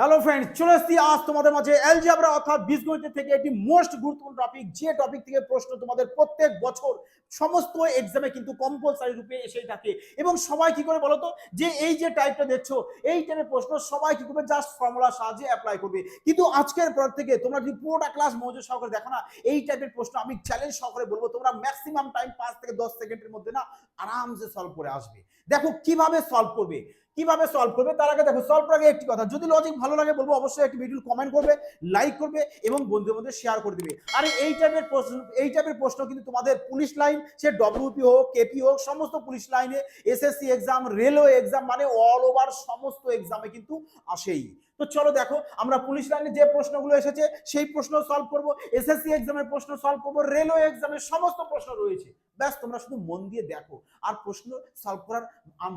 Hello friend চলে এসছি আজ তোমাদের মাঝে অ্যালজেব্রা অর্থাৎ বীজগণিত থেকে একটি মোস্ট গুরুত্বপূর্ণ টপিক যে টপিক থেকে প্রশ্ন তোমাদের প্রত্যেক বছর সমস্ত এক্সামে কিন্তু কম্পালসারি রূপে এসেই থাকে। এবং সবাই কি করে বলো তো? যে এই যে টাইপটা দেখছ, এই টাইপের প্রশ্ন সবাই কি করবে? জাস্ট ফর্মুলার সাহায্যে অ্যাপ্লাই করবে। কিন্তু আজকের পর থেকে তোমরা যদি পুরোটা ক্লাস মনোযোগ সহকারে দেখো না, এই টাইপের প্রশ্ন আমি চ্যালেঞ্জ সহকারে বলব, তোমরা ম্যাক্সিমাম টাইম পাঁচ থেকে দশ সেকেন্ডের মধ্যে না আরামসে সলভ করে আসবে। দেখো কীভাবে সলভ করবে? কীভাবে সলভ করবে? তার আগে দেখো সলভ আগে একটি কথা, যদি লজিক ভালো লাগে বলব, অবশ্যই একটি ভিডিও কমেন্ট করবে লাইক করবে এবং বন্ধুদের মধ্যে শেয়ার করে দিবে। আর এই টাইপের প্রশ্ন, এই টাইপের প্রশ্ন কিন্তু তোমাদের পুলিশ লাইন সে ডব্লিউপি হোক কেপি হোক, সমস্ত পুলিশ লাইনে এসএসসি এক্সাম রেলওয়ে এক্সাম মানে অল ওভার সমস্ত এক্সামে কিন্তু আসেই। তো চলো দেখো, আমরা পুলিশ লাইনে যে প্রশ্নগুলো এসেছে, সেই প্রশ্ন সলভ করব। এসএসসি এক্সামের প্রশ্ন সলভ করব রেলওয়ে এক্সামের সমস্ত প্রশ্ন রয়েছে। ব্যাস, তোমরা শুধু মন দিয়ে দেখো। আর প্রশ্ন সলভ করার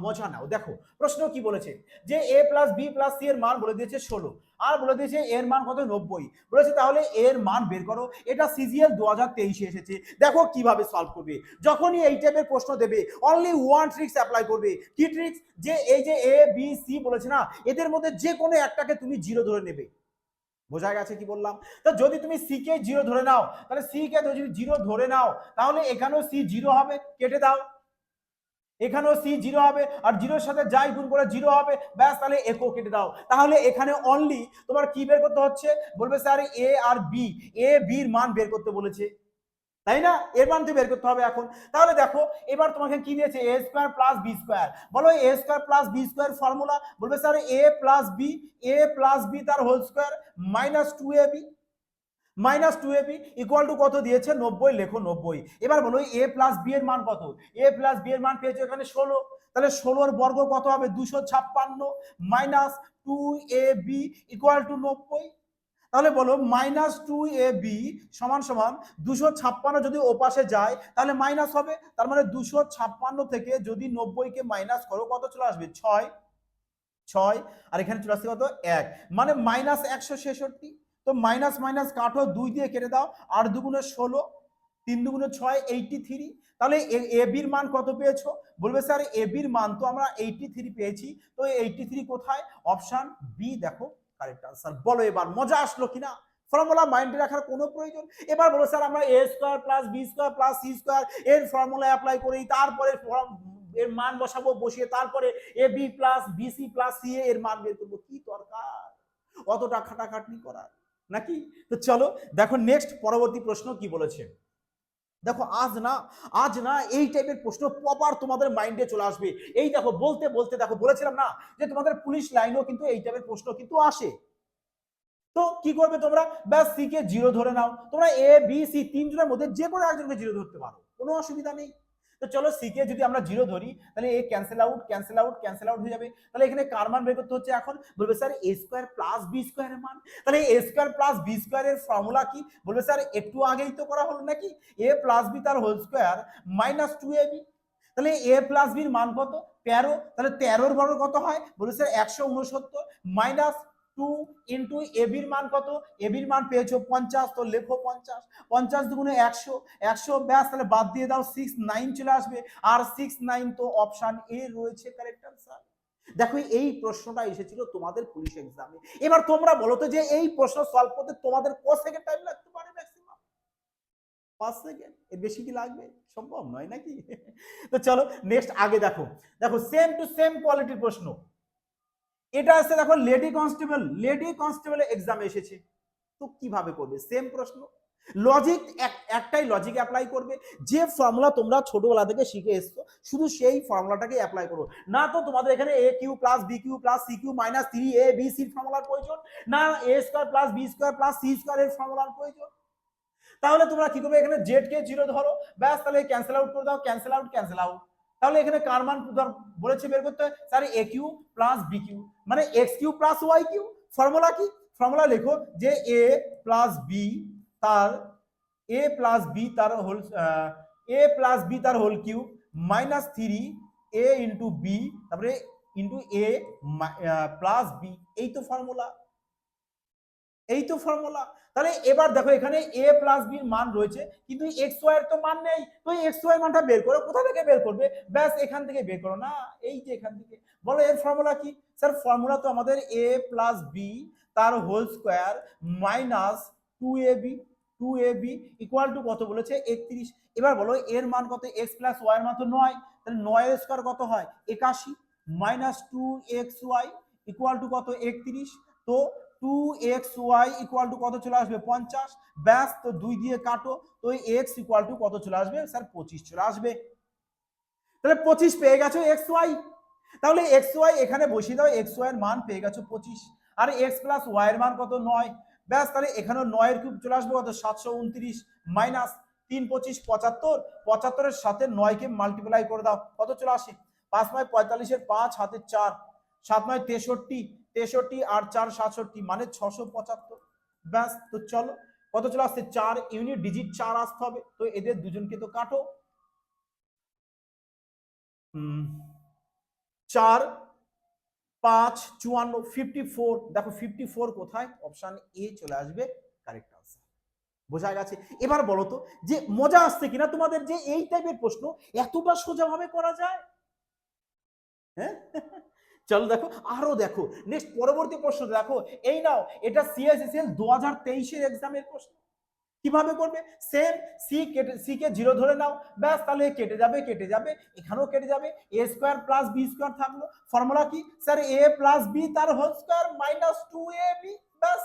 মজা নাও। দেখো, প্রশ্ন কি বলেছে? যে A plus B plus C এর মান বলে দিয়েছে ষোলো। আর বলে দিয়েছে এর মান কত? নব্বই। বলেছে তাহলে এর মান বের করো। এটা সিজিএল দু হাজার তেইশে এসেছে। দেখো কীভাবে সলভ করবে। যখনই এই টাইপের প্রশ্ন দেবে অনলি ওয়ান ট্রিক্স অ্যাপ্লাই করবে। কি ট্রিক্স যে এই যে এ বি সি বলেছে না, এদের মধ্যে যে কোনো একটাকে তুমি জিরো ধরে নেবে। বোঝা গেছে কি বললাম? তো যদি তুমি সি কে জিরো ধরে নাও, তাহলে সি কে যদি জিরো ধরে নাও, তাহলে এখানেও সি জিরো হবে। কেটে দাও। এখানেও সি জিরো হবে আর জিরোর সাথে যাই গুণ করে জিরো হবে, ব্যাস তাহলে একো কেটে দাও। তাহলে এখানে অনলি তোমার কি বের করতে হচ্ছে? বলবে sir A R B A বির মান বের করতে বলেছে। তাই না? এর মান বের করতে হবে এখন। তাহলে দেখো, এবার তোমাকে কি দিয়েছে? A square plus B square বলো A square plus B square formula বলবে sir A plus B A plus B তার whole square minus two A B minus two AB equal to কত দিয়েছে? নব্বই, লেখো নব্বই। এবার বলো এ প্লাস বি এর মান কত? এ প্লাস বি এর মান পেয়েছ এখানে ষোলো। তাহলে ষোলোর বর্গ কত হবে? দুশো ছাপ্পান্ন minus two A B equal to নব্বই। তাহলে বলো, মাইনাস টু এ বি সমান সমান দুশো ছাপ্পান্ন যদি ওপাশে যায়, তাহলে মাইনাস হবে। তার মানে দুশো ছাপ্পান্ন থেকে যদি নব্বইকে মাইনাস করো, কত চলে আসবে? ছয়। ছয়। আর এখানে চলে আসছে কত? এক। মানে মাইনাস একশো ছেষট্টি। তো মাইনাস মাইনাস কাটো, দুই দিয়ে কেটে দাও আর দুগুণে ষোলো, তিন দুগুণে ছয় এইটি থ্রি তাহলে এ বির মান কত পেয়েছ? বলবে স্যার এ বির মান তো আমরা এইটি থ্রি পেয়েছি। তো এইটি থ্রি কোথায়? অপশান বি দেখো কারেক্ট আনসার বলো এবার, মজা আসলো কিনা? ফর্মুলা মাইন্ডে রাখার কোনো প্রয়োজন? এবার বলো স্যার আমরা A square plus B square plus C square এর ফর্মুলা অ্যাপ্লাই করি, তারপরে এর মান বসাবো, বসিয়ে তারপরে A B plus BC plus C এর মান বের করব। কি দরকার? অতটা খাটাখাটনি করার। নাকি? তো চলো দেখো নেক্সট পরবর্তী প্রশ্ন কি বলেছে। দেখো, আজ না আজ না এই টাইপের প্রশ্ন প্রপার তোমাদের মাইন্ডে চলে আসবে। এই দেখো, বলতে বলতে দেখো, বলেছিলাম না যে তোমাদের পুলিশ লাইনও কিন্তু এই টাইপের প্রশ্ন কিন্তু আসে। তো কি করবে তোমরা? ব্যাস সি কে জিরো ধরে নাও। তোমরা এ বি সি তিনজনের মধ্যে যে কোনো একজনকে জিরো ধরতে পারো। কোনো অসুবিধা নেই। তো চলো সি কে যদি আমরা জিরো ধরি, তাহলে A cancel out cancel out cancel out হয়ে যাবে। তাহলে এখানে কার মান বের করতে হচ্ছে এখন? বলবে sir A square plus B স্কোয়ারের মান। তাহলে এ স্কোয়ার প্লাস বি স্কোয়ারের ফর্মুলা কি? বলবে স্যার একটু আগেই তো করা হলো নাকি? এ প্লাস বি তার whole square minus two A B তাহলে এ প্লাস বির মান কত? তেরো। তাহলে তেরোর বর্গ কত হয়? বলবে স্যার একশো উনসত্তর মাইনাস টু ইন্টু এবির মান কত? এবির মান পেয়েছ পঞ্চাশ, তো লেখো পঞ্চাশ। পঞ্চাশ দুগুণে একশো। একশো, ব্যাস, তাহলে বাদ দিয়ে দাও সিক্স নাইন চলে আসবে। আর সিক্স নাইন তো অপশান এ রয়েছে কারেক্ট আনসার দেখো, এই প্রশ্নটা এসেছিল তোমাদের পুলিশ এক্সামে এবার তোমরা বলো তো যে এই প্রশ্ন সলভ করতে তোমাদের ক সেকেন্ড টাইম লাগতে পারে ম্যাক্সিমাম পাঁচ সেকেন্ড এর বেশি কি লাগবে? সম্ভব নয় নাকি? তো চলো নেক্সট আগে দেখো। দেখো সেম টু সেম কোয়ালিটির প্রশ্ন। এটা আছে দেখো lady constable lady constable exam এসেছে। তো কীভাবে করবে? সেম প্রশ্ন। লজিক একটাই লজিক অ্যাপ্লাই করবে। যে ফর্মুলা তোমরা ছোটবেলা থেকে শিখে এসছো, শুধু সেই ফর্মুলাটাকে অ্যাপ্লাই করো। না তো তোমাদের এখানে A cube plus B cube plus C cube minus three A B C ফর্মুলার প্রয়োজন। না A square plus B square plus C square এর ফর্মুলার প্রয়োজন। তাহলে তোমরা কি করবে? এখানে জেড কে জিরো ধরো। ব্যাস, তাহলে ক্যান্সেল আউট করে দাও। ক্যান্সেল আউট ক্যান্সেল আউট তাহলে এখানে কার মান বলেছে বের করতে হয়? Sir A cube plus B cube মানে X cube plus Y cube formula কি? ফর্মুলা লেখো যে এ প্লাস বি তার এ প্লাস বি তার হোল এ প্লাস বি তার whole cube minus three A into B তারপরে ইন্টু এ প্লাস বি এই তো ফর্মুলা। এই তো ফর্মুলা তাহলে এবার দেখো, এখানে এ প্লাস বির মান রয়েছে, কিন্তু এক্স ওয়াই এর তো মান নেই। তো এক্স ওয়াই মানটা বের করো, কোথা থেকে বের করবে? ব্যাস, এখান থেকে বের করো না, এই যে এখান থেকে। বলো, এর ফর্মুলা কি? স্যার ফর্মুলা তো আমাদের এ প্লাস বি তার whole square minus two A B two A B equal to কত বলেছে? একত্রিশ। এবার বলো, এর মান কত? এক্স প্লাস ওয়াই এর মান তো নয়। তাহলে নয়ের স্কোয়ার কত হয়? একাশি। Minus two X Y equal to কত? একত্রিশ। তো two X Y equal to কত চলে আসবে পঞ্চাশ। ব্যাস, তো দুই দিয়ে কাটো, তো এক্স ইকুয়াল টু কত চলে আসবে? স্যার, পঁচিশ চলে আসবে। তাহলে পঁচিশ পেয়ে গেছো এক্স ওয়াই তাহলে এক্স ওয়াই এখানে বসিয়ে দাও এক্স ওয়াই এর মান পেয়ে গেছো পঁচিশ। আর এক্স প্লাস এর মান কত? নয়। ব্যাস, তাহলে এখানে নয়ের কিউব চলে আসবে কত? সাতশো উনত্রিশ মাইনাস তিন পঁচিশ পঁচাত্তর। পঁচাত্তরের সাথে নয়কে মাল্টিপ্লাই করে দাও, কত চলে আসে? পাঁচ নয় পঁয়তাল্লিশের পাঁচ হাতে চার। সাত নয় তেষট্টি। তেষট্টি আর চার সাতষট্টি মানে ছশো পঁচাত্তর। ব্যাস, তো চলো। কত চলে আসছে? চার ইউনিট ডিজিট চার আসতে হবে। তো এদের দুজনকে তো কাটো। চার, পাঁচ, চুয়ান্ন ফিফটি ফোর দেখো ফিফটি ফোর কোথায়? অপশান এ চলে আসবে কারেক্ট আনসার বোঝা গেছে? এবার বলো তো, যে মজা আসছে কিনা? তোমাদের যে এই টাইপের প্রশ্ন, এতটা সোজাভাবে করা যায়? হ্যাঁ? চলো দেখো, আরও দেখো। নেক্সট পরবর্তী প্রশ্ন দেখো, এই নাও, এটা সিএসএসএল দু হাজার তেইশের এক্সামের প্রশ্ন। কীভাবে করবে? সেম সি কেটে সি কে জিরো ধরে নাও, ব্যাস, তাহলে কেটে যাবে কেটে যাবে, এখানেও কেটে যাবে A square plus B square থাকল। ফর্মুলা কি? স্যার এ প্লাস বি তার whole square minus two A B ব্যাস।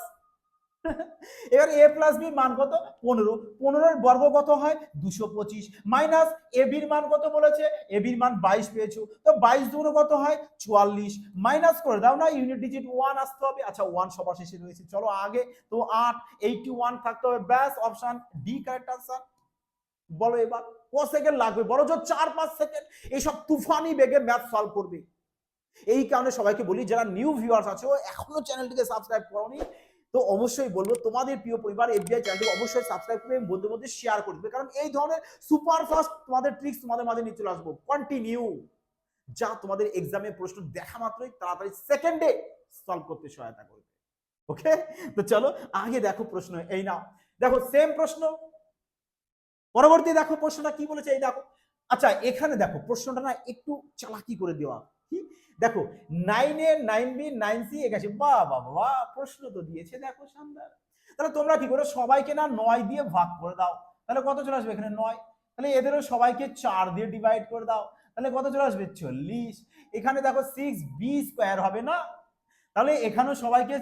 এবার এ প্লাস বি মান কত? পনেরো। পনেরোর বর্গ কত হয়? দুশো পঁচিশ। মাইনাস এ বির মান কত বলেছে? এ বির মান বাইশ পেয়েছ। তো বাইশ দুগুণ কত হয়? চুয়াল্লিশ। মাইনাস করে দাও না ইউনিট ডিজিট ওয়ান আসতে হবে। আচ্ছা ওয়ান সবার শেষে রয়েছে। চলো আগে। তো আট এইটি ওয়ান থাকতে হবে। ব্যাস অপশন ডি কারেক্ট আনসার বলো এবার। ক সেকেন্ড লাগবে? বলো যে চার, পাঁচ সেকেন্ড এইসব তুফানি বেগে ম্যাথ সলভ করবে। এই কারণে সবাইকে বলি, যারা নিউ ভিউয়ার্স আছে ও এখনও চ্যানেলটিকে সাবস্ক্রাইব করোনি তো অবশ্যই বলব, তোমাদের প্রিয় পরিবার এফবিআই চ্যানেলটি অবশ্যই সাবস্ক্রাইব করবে এবং বন্ধুদের মধ্যে শেয়ার করে দেবে। কারণ এই ধরনের সুপার ফাস্ট তোমাদের ট্রিক্স তোমাদের মাঝে নিয়ে চলে আসব। কন্টিনিউ যা তোমাদের এক্সামে প্রশ্ন দেখা মাত্রই তাড়াতাড়ি সেকেন্ডে সলভ করতে সহায়তা করবে। ওকে তো চলো, আগে দেখো প্রশ্ন, এই নাও। দেখো সেম প্রশ্ন। পরবর্তী দেখো প্রশ্নটা কি বলেছে, এই দেখো। আচ্ছা এখানে দেখো, প্রশ্নটা না একটু চালাকি করে দেওয়া। কি? দেখো nine A nine B nine C একাশি। বা বাবা, প্রশ্ন তো দিয়েছে দেখো শানদার তাহলে তোমরা কি করো? সবাইকে না নয় দিয়ে ভাগ করে দাও। তাহলে কত চলে আসবে এখানে নয়? তাহলে এদেরও সবাইকে চার দিয়ে ডিভাইড করে দাও। তাহলে কত চলে আসবে? চল্লিশ। এখানে দেখো সিক্স বি স্কোয়ার হবে না? তাহলে এখানেও সবাইকে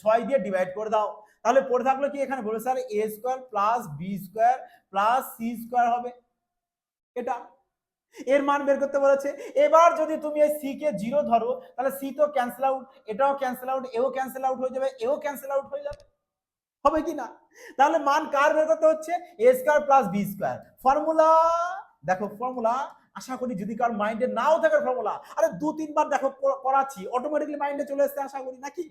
ছয় দিয়ে ডিভাইড করে দাও। তাহলে পড়ে থাকল কি এখানে? বলে sir A square plus B square plus C square হবে। এটা এর মান বের করতে বলেছে। এবার যদি তুমি এই সি কে জিরো ধরো, তাহলে সি তো ক্যান্সেল আউট এটাও ক্যান্সেল আউট এও ক্যান্সেল আউট হয়ে যাবে, এও ক্যান্সেল আউট হয়ে যাবে। হবে কি না? তাহলে মান কার বের করতে হচ্ছে? A square plus B square formula দেখো ফর্মুলা আশা করি যদি কার মাইন্ডে নাও থাকে ফর্মুলা আরে দু তিনবার দেখো করাচ্ছি অটোমেটিকলি মাইন্ডে চলে আসছে আশা করি, নাকি?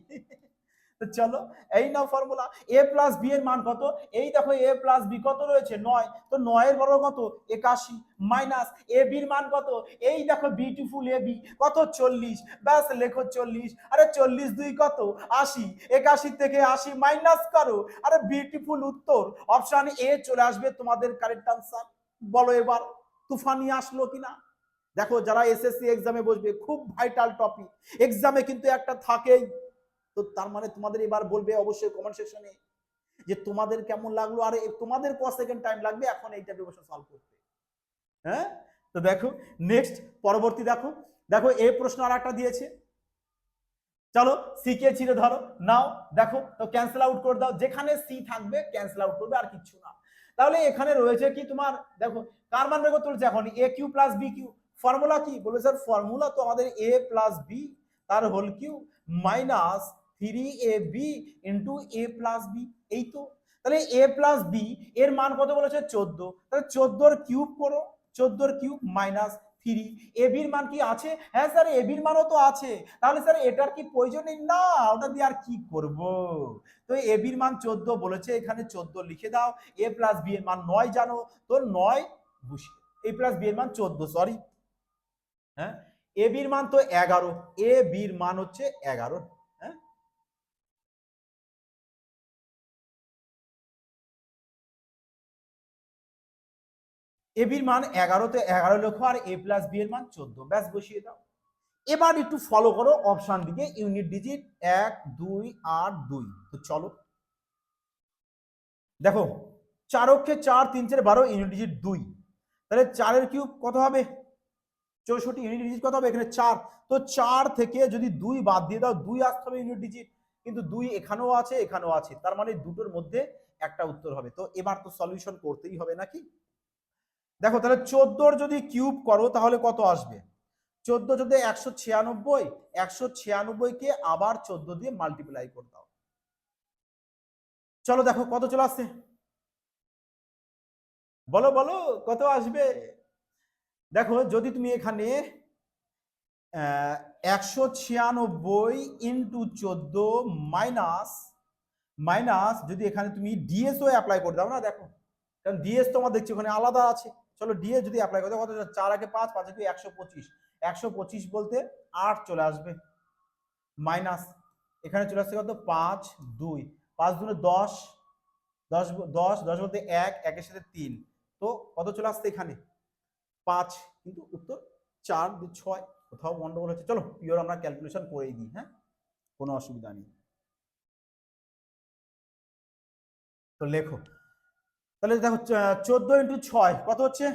চলো, এই নাও ফর্মুলা এ প্লাস বি এর মান কত? এই দেখো এ প্লাস বি কত রয়েছে? নয়। তো নয়ের বড় কত? একাশি মাইনাস এ বির মান কত? এই দেখো বিউটিফুল এ বি কত? চল্লিশ। ব্যাস, লেখো চল্লিশ। আরে চল্লিশ দুই কত? আশি। একাশি থেকে আশি মাইনাস করো। আরে বিউটিফুল উত্তর। অপশন এ চলে আসবে তোমাদের কারেক্ট আনসার বলো এবার, তুফানি আসলো কিনা? দেখো, যারা এসএসসি এক্সামে বসবে, খুব ভাইটাল টপিক এক্সামে কিন্তু একটা থাকেই। তো তার মানে তোমাদের এবার বলবে অবশ্যই কমেন্ট সেকশনে যে তোমাদের কেমন লাগল, আর তোমাদের ক সেকেন্ড টাইম লাগবে, এখন এই টাইপের বসে সলভ করতে। হ্যাঁ? তো দেখো নেক্সট পরবর্তী দেখো। দেখো এই প্রশ্ন আর একটা দিয়েছে। চলো সি কে চিরে ধরো। নাও, দেখো, তো ক্যান্সেল আউট করে দাও। যেখানে সি থাকবে ক্যান্সেল আউট করবে, আর কিচ্ছু না। তাহলে এখানে রয়েছে কি তোমার, দেখো কার মান বের করতে এখন A cube plus B cube formula কি? বলবে স্যার ফর্মুলা তো আমাদের এ প্লাস বি তার whole cube minus three A B into A plus B এই তো? তাহলে এ প্লাস বি এর মান কত বলেছে? চোদ্দ। তাহলে চোদ্দোর কিউব করো, চোদ্দোর কিউব মাইনাস থ্রি এ বির মান কি আছে? হ্যাঁ স্যার এ বির মানও তো আছে। তাহলে স্যার, এটার কি প্রয়োজন নেই? না, ওটা দিয়ে আর কি করব? তো এ বির মান চোদ্দ বলেছে, এখানে চোদ্দ লিখে দাও। এ প্লাস বি এর মান নয় জানো, তো নয় বসিয়ে এ প্লাস বি এর মান চোদ্দ সরি হ্যাঁ? এ বির মান তো এগারো। এ বির মান হচ্ছে এগারো। এ বির মান এগারোতে এগারো লক্ষ আর এ প্লাস বি এর মান চোদ্দ। ব্যাস, বসিয়ে দাও। এবার একটু ফলো করো অপশন দিকে ইউনিট ডিজিট এক, দুই, আট, দুই। তো চলো। দেখো চারকে চার, তিন চার বারো ইউনিট ডিজিট দুই। তাহলে চারের কিউব কত হবে? চৌষট্টি ইউনিট ডিজিট কত হবে? এখানে চার। তো চার থেকে যদি দুই বাদ দিয়ে দাও, দুই আসতে হবে ইউনিট ডিজিট কিন্তু দুই এখানেও আছে এখানেও আছে। তার মানে দুটোর মধ্যে একটা উত্তর হবে। তো এবার তো সলিউশন করতেই হবে নাকি? দেখো, তাহলে চোদ্দোর যদি কিউব করো, তাহলে কত আসবে? চোদ্দ যদি একশো ছিয়ানব্বই, একশো ছিয়ানব্বইকে আবার চোদ্দ দিয়ে মাল্টিপ্লাই করে দাও। চলো দেখো, কত চলে আসছে? বলো বলো, কত আসবে? দেখো, যদি তুমি এখানে একশো ছিয়ানব্বই ইন্টু চোদ্দ মাইনাস মাইনাস যদি এখানে তুমি ডিএসও অ্যাপ্লাই করে দাও না, দেখো। কারণ ডিএস তোমার দেখছি ওখানে আলাদা আছে। চলো ডিএস যদি অ্যাপ্লাই করতে কত চার আগে পাঁচ পাঁচ আগে একশো পঁচিশ। একশো পঁচিশ বলতে আট চলে আসবে। মাইনাস। এখানে চলে আসছে কত? পাঁচ, দুই। পাঁচ দুনে দশ দশ দশ দশ বলতে এক, একের সাথে তিন। তো কত চলে আসছে এখানে? পাঁচ। কিন্তু উত্তর চার, দুই, ছয়। কোথাও গন্ডগোল হচ্ছে। চলো পিওর আমরা ক্যালকুলেশন করেই দিই হ্যাঁ? কোনো অসুবিধা নেই। তো লেখো। তাহলে দেখো চোদ্দ ইন্টু ছয়, কত হচ্ছে?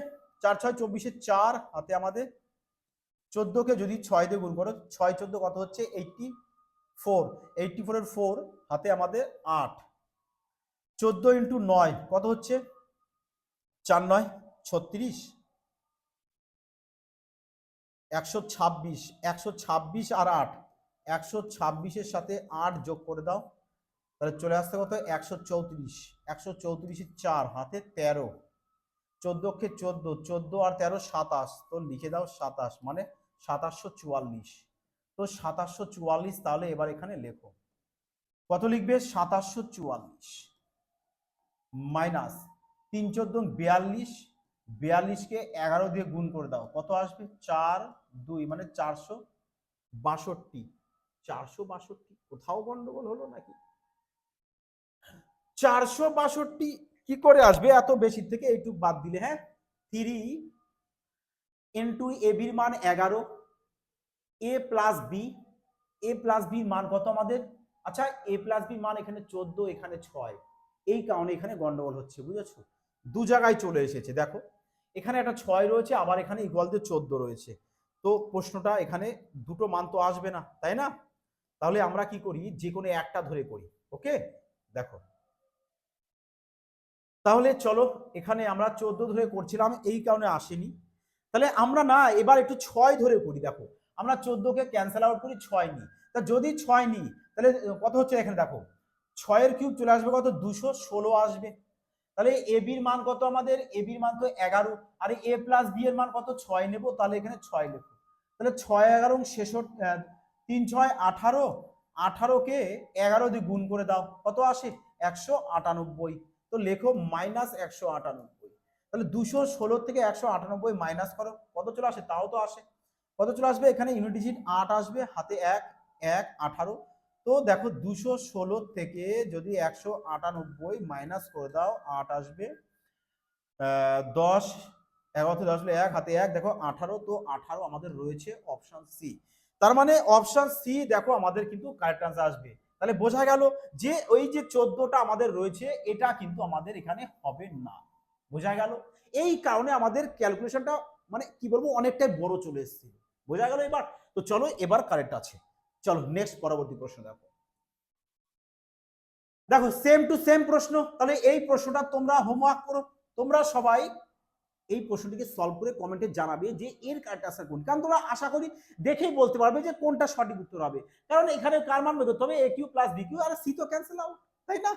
চার, ছয়, চব্বিশে চার হাতে আমাদের চোদ্দোকে যদি ছয় দিয়ে গুণ করো, ছয়, চোদ্দ কত হচ্ছে? এইটটি ফোর এইটটি ফোরের ফোর হাতে আমাদের আট। চোদ্দ ইন্টু নয়, কত হচ্ছে? চার, নয়, ছত্রিশ। একশো ছাব্বিশ একশো ছাব্বিশ আর আট। একশো ছাব্বিশের সাথে আট যোগ করে দাও, তাহলে চলে আসতে কত? একশো চৌত্রিশ। একশো চৌত্রিশের চার, হাতে তেরো। চোদ্দোকে চোদ্দ চোদ্দ আর তেরো সাতাশ। তো লিখে দাও সাতাশ মানে সাতাশশো চুয়াল্লিশ। তো সাতাশশো চুয়াল্লিশ তাহলে এবার এখানে লেখো। কত লিখবে? সাতাশশো চুয়াল্লিশ। মাইনাস তিন চোদ্দ বিয়াল্লিশ বিয়াল্লিশকে এগারো দিয়ে গুণ করে দাও। কত আসবে? চার, দুই মানে চারশো বাষট্টি। চারশো বাষট্টি। কোথাও গন্ডগোল হলো নাকি? চারশো বাষট্টি কি করে আসবে? এত বেশি থেকে এইটুক বাদ দিলে হ্যাঁ? থ্রি ইন্টু এ বির মান এগারো A plus B A plus বির মান কত আমাদের? আচ্ছা এ প্লাস বি মান এখানে চোদ্দ, এখানে ছয়। এই কারণে এখানে গন্ডগোল হচ্ছে, বুঝেছ? দু জায়গায় চলে এসেছে, দেখো। এখানে একটা ছয় রয়েছে, আবার এখানে ইকুয়ালতে চোদ্দ রয়েছে। তো প্রশ্নটা এখানে দুটো মান তো আসবে না, তাই না? তাহলে আমরা কি করি? যে কোনো একটা ধরে করি ওকে দেখো তাহলে চলো, এখানে আমরা চোদ্দ ধরে করছিলাম, এই কারণে আসেনি। তাহলে আমরা না, এবার একটু ছয় ধরে করি, দেখো। আমরা চোদ্দকে ক্যান্সেল আউট করি, ছয় নিই। তা যদি ছয় নিই, তাহলে কত হচ্ছে এখানে, দেখো? ছয়ের কিউব চলে আসবে কত? দুশো ষোলো আসবে। তাহলে এ বির মান কত আমাদের? এ বির মান তো এগারো। আর এ প্লাস বি এর মান কত? ছয় নেব, তাহলে এখানে ছয় লেখো। তাহলে ছয় এগারো ছেষট্টি তিন ছয় আঠারো, আঠারোকে এগারো দিয়ে গুণ করে দাও। কত আসে? একশো আটানব্বই। তো লেখো মাইনাস একশো আটানব্বই। তাহলে দুশো ষোলো থেকে একশো আটানব্বই মাইনাস করো। কত চলে আসে? তাও তো আসে। কত চলে আসবে? এখানে ইউনিট ডিজিট আট আসবে, হাতে এক এক, আঠারো। তো দেখো দুশো ষোলো থেকে যদি একশো আটানব্বই মাইনাস করে দাও, আট আসবে। দশ এগারো দশ হলে এক, হাতে এক। দেখো আঠারো, তো আঠারো আমাদের রয়েছে অপশন সি তার মানে অপশন সি দেখো আমাদের কিন্তু কারেক্ট আনসার আসবে। তাহলে বোঝা গেল যে ওই যে চোদ্দটা আমাদের রয়েছে, এটা কিন্তু আমাদের এখানে হবে না। বোঝা গেল? এই কারণে আমাদের ক্যালকুলেশনটা মানে কি বলব, অনেকটাই বড় চলে এসেছে। বোঝা গেল এবার? তো চলো এবার কারেক্ট আছে। চলো নেক্সট পরবর্তী প্রশ্ন দেখো। দেখো সেম টু সেম প্রশ্ন, তাহলে এই প্রশ্নটা তোমরা হোমওয়ার্ক করো। তোমরা সবাই এই প্রশ্নটিকে সলভ করে কমেন্টে জানাবে যে এর কারেক্ট আনসার কোন কারণ তোমরা আশা করি দেখেই বলতে পারবে যে কোনটা সঠিক উত্তর হবে। কারণ এখানে কার মান বের হবে? A cube plus B cube R C তো ক্যান্সেল আউট তাই না?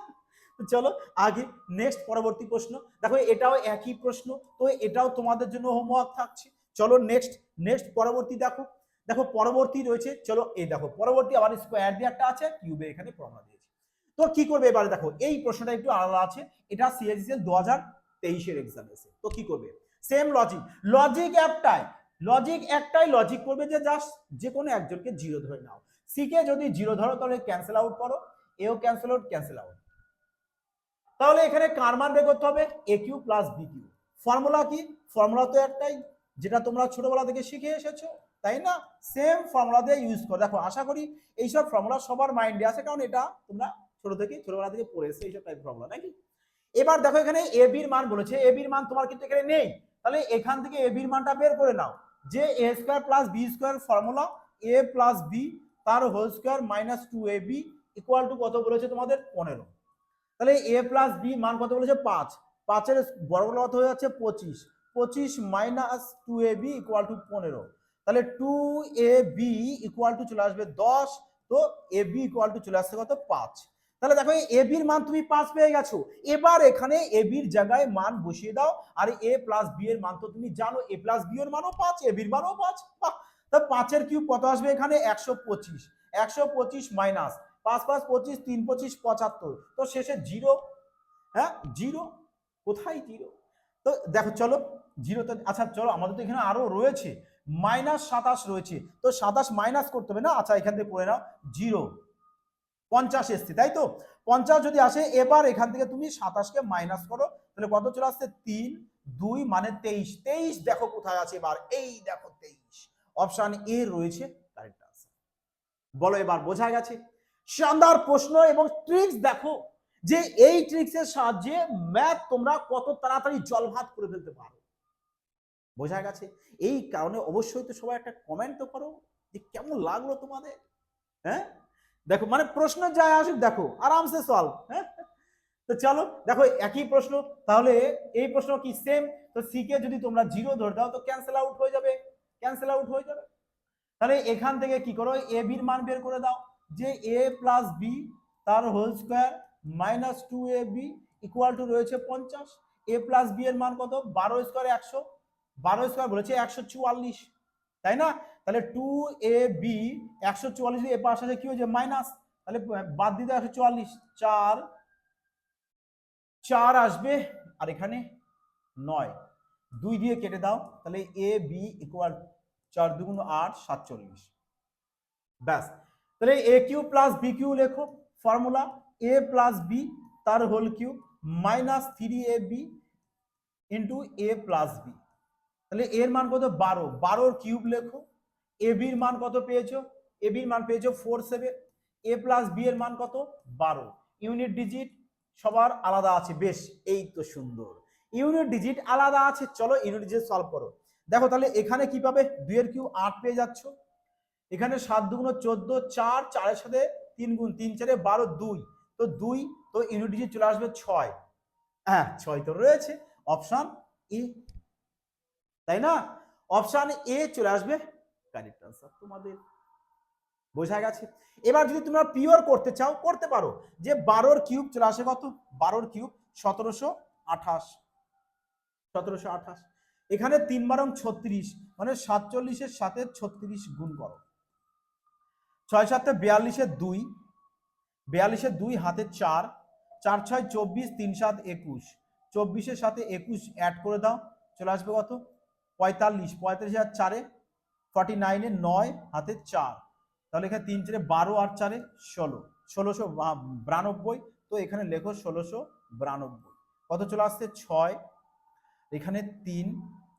চলো আগে নেক্সট পরবর্তী প্রশ্ন। দেখো এটাও একই প্রশ্ন, তো এটাও তোমাদের জন্য হোমওয়ার্ক থাকছে। চলো নেক্সট নেক্সট পরবর্তী দেখো। দেখো পরবর্তী রয়েছে, চলো এই দেখো, পরবর্তী আবার স্কোয়ার দিয়ে একটা আছে কিউবে এখানে প্রমাণ দিয়েছে। তো কি করবে এবারে দেখো, এই প্রশ্নটা একটু আলাদা আছে, এটা সিএসএল দু হাজার তেইশের এক্সাম তো কি করবে? সেম লজিক লজিক একটাই। লজিক একটাই লজিক করবে যে জাস্ট যে কোনো একজনকে জিরো ধরে নাও। সিকে যদি জিরো ধরো, তাহলে ক্যান্সেল আউট করো। এও ক্যান্সেল আউট ক্যান্সেল আউট তাহলে এখানে কার মান বের করতে হবে? A cube plus B cube formula কি? ফর্মুলা তো একটাই। যেটা তোমরা ছোটবেলা থেকে শিখে এসেছ, তাই না? সেম ফর্মুলা দিয়ে ইউজ করো। দেখো, আশা করি এইসব ফর্মুলা সবার মাইন্ডে আছে, কারণ এটা তোমরা ছোট থেকে, ছোটবেলা থেকে পড়ে এসে এইসব টাইপ ফর্মুলা নাকি? এবার দেখো এখানে এ বির মান বলেছে। এ বির মান তোমার কিন্তু এখানে নেই। তাহলে এখান থেকে এ বির মানটা বের করে নাও। যে A square plus B square formula A plus B তার whole square minus two A B equal to কত বলেছে তোমাদের? পনেরো। তাহলে এ প্লাস বি মান কত বলেছে? পাঁচ। পাঁচের বর্গমূল কত হয়ে যাচ্ছে পঁচিশ। পঁচিশ minus two A B equal to পনেরো। তাহলে two A B equal to চলে আসবে দশ। তো এ বি ইকুয়াল টু চলে আসছে কত? পাঁচ। তাহলে দেখো এ বির মান তুমি পাঁচ পেয়ে গেছো। এবার এখানে এ বির জায়গায় মান বসিয়ে দাও। আর এ প্লাস বি এর মান তো তুমি জানো এ প্লাস বি এর মানও পাঁচ এ বির মানও পাঁচ। তা পাঁচের কিউব কত আসবে এখানে? একশো পঁচিশ। একশো পঁচিশ মাইনাস পাঁচ পাঁচ, পঁচিশ, তিন, পঁচিশ, পঁচাত্তর। তো শেষে জিরো হ্যাঁ? জিরো কোথায় জিরো তো দেখো, চলো জিরো তো আচ্ছা চলো, আমাদের তো এখানে আরও রয়েছে। মাইনাস সাতাশ রয়েছে। তো সাতাশ মাইনাস করতে হবে না? আচ্ছা এখান থেকে করে নাও। জিরো পঞ্চাশ এসছে তাই তো? পঞ্চাশ যদি আসে, এবার এখান থেকে তুমি সাতাশকে মাইনাস করো, তাহলে কত চলে আসছে? তিন, দুই মানে তেইশ। তেইশ দেখো কোথায় আছে এবার। এই দেখো তেইশ। অপশন এ রয়েছে বলো এবার, বোঝা গেছে? শানদার প্রশ্ন এবং ট্রিক্স দেখো, যে এই ট্রিক্সের সাহায্যে ম্যাথ তোমরা কত তাড়াতাড়ি জলভাত করে ফেলতে পারো। বোঝা গেছে? এই কারণে অবশ্যই তো সবাই একটা কমেন্ট তো করো, যে কেমন লাগল তোমাদের? হ্যাঁ? দেখো মানে প্রশ্ন যায় আসুক, দেখো, আরামসে সলভ হ্যাঁ? তো চলো, দেখো, একই প্রশ্ন, তাহলে এই প্রশ্ন কি সেম তো সি কে যদি তোমরা জিরো ধরে দাও, তো ক্যান্সেল আউট হয়ে যাবে ক্যান্সেল আউট হয়ে যাবে। তাহলে এখান থেকে কি করো এ বির মান বের করে দাও, যে এ প্লাস বি তার whole square minus two A B equal to রয়েছে পঞ্চাশ। এ প্লাস বি এর মান কত? বারো স্কোয়ার একশো। বারো স্কোয়ার বলেছে একশো চুয়াল্লিশ। তাই না? তাহলে টু এ বি একশো চুয়াল্লিশ এ পাশে আছে কি হয়েছে মাইনাস তাহলে বাদ দিতে একশো চুয়াল্লিশ। চার চার আসবে, আর এখানে নয়। দুই দিয়ে কেটে দাও, তাহলে এ বি ইকুয়াল চার দুগুণ আট, সাতচল্লিশ। ব্যাস। তাহলে A cube plus B cube লেখো ফর্মুলা এ প্লাস বি তার whole cube minus three A B into A plus B তাহলে এর মান কত? বারো। বারোর কিউব লেখো এ বির মান কত পেয়েছ? এ বির মান পেয়েছ four seven A plus B এর মান কত? বারো। ইউনিট ডিজিট সবার আলাদা আছে। বেশ, এই তো সুন্দর। ইউনিট ডিজিট আলাদা আছে। চলো ইউনিট ডিজিট সলভ করো। দেখো তাহলে এখানে কি পাবে? দুইয়ের কিউ আট পেয়ে যাচ্ছ। এখানে সাত দুগুণ চোদ্দ, চার, চারের সাথে তিন গুণ তিন, চারে বারো, দুই। তো দুই, তো ইউনিট ডিজিট চলে আসবে ছয়। হ্যাঁ ছয় তো রয়েছে। অপশন ই তাই না? অপশন এ চলে আসবে কারেক্ট আনসার তোমাদের বোঝা গেছে? এবার যদি তোমরা পিওর করতে চাও, করতে পারো যে বারোর কিউব চলে আসে কত? বারোর কিউব সতেরোশো আঠাশ। সতেরোশো আঠাশ। এখানে তিন বারং ছত্রিশ মানে সাতচল্লিশের সাথে ছত্রিশ গুণ করো। ছয় সাথে বিয়াল্লিশের দুই বিয়াল্লিশের দুই হাতে চার চার ছয় চব্বিশ, তিন সাত একুশ। চব্বিশের সাথে একুশ অ্যাড করে দাও, চলে আসবে কত? পঁয়তাল্লিশ পঁয়তাল্লিশ আর চারে ফর্টি নাইনে নয়, হাতে চার। তাহলে এখানে তিন চারে বারো আর চারে ষোলো। ষোলোশো বিরানব্বই, তো এখানে লেখো ষোলোশো বিরানব্বই। কত চলে আসছে? ছয়। এখানে তিন,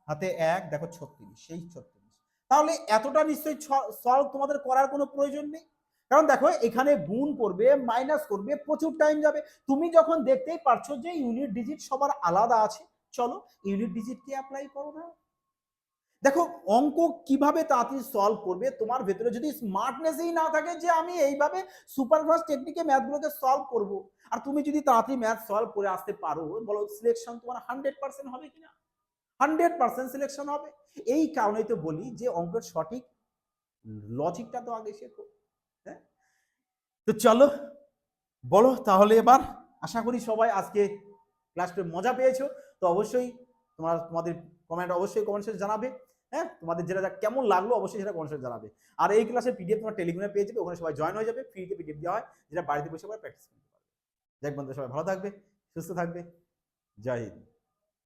হাতে এক, দেখো ছত্রিশ, সেই ছত্রিশ। তাহলে এতটা নিশ্চয়ই সলভ তোমাদের করার কোনো প্রয়োজন নেই। কারণ দেখো, এখানে গুণ করবে মাইনাস করবে, প্রচুর টাইম যাবে। তুমি যখন দেখতেই পারছ যে ইউনিট ডিজিট সবার আলাদা আছে, চলো ইউনিট ডিজিটকে অ্যাপ্লাই করো না। দেখো, অঙ্ক কীভাবে তাড়াতাড়ি সলভ করবে, তোমার ভেতরে যদি স্মার্টনেসই না থাকে যে আমি এইভাবে সুপারফাস্ট টেকনিকে ম্যাথগুলোকে সলভ করব, আর তুমি যদি তাড়াতাড়ি ম্যাথ সলভ করে আসতে পারো, বলো সিলেকশন তোমার হান্ড্রেড পার্সেন্ট হবে কিনা? হান্ড্রেড পার্সেন্ট সিলেকশন হবে। এই কারণেই তো বলি যে অঙ্কের সঠিক লজিকটা তো আগে শেখো হ্যাঁ? তো চলো, বলো তাহলে এবার, আশা করি সবাই আজকে ক্লাসটা মজা পেয়েছ। তো অবশ্যই তোমার, তোমাদের কমেন্ট অবশ্যই কমেন্টসে জানাবে। হ্যাঁ তোমাদের যেটা কেমন লাগল অবশ্যই সেটা কনসার্ট জানাবে। আর এই ক্লাসের পিডিএফ তোমার টেলিগ্রামে পেয়ে যাবে, ওখানে সবাই জয়েন হয়ে যাবে ফ্রিতে পিডিএফ দেওয়া হয়, যেটা বাড়িতে বসে পরে প্র্যাকটিস করতে পারবে। বন্ধু সবাই ভালো থাকবে, সুস্থ থাকবে। জয় হিন্দ।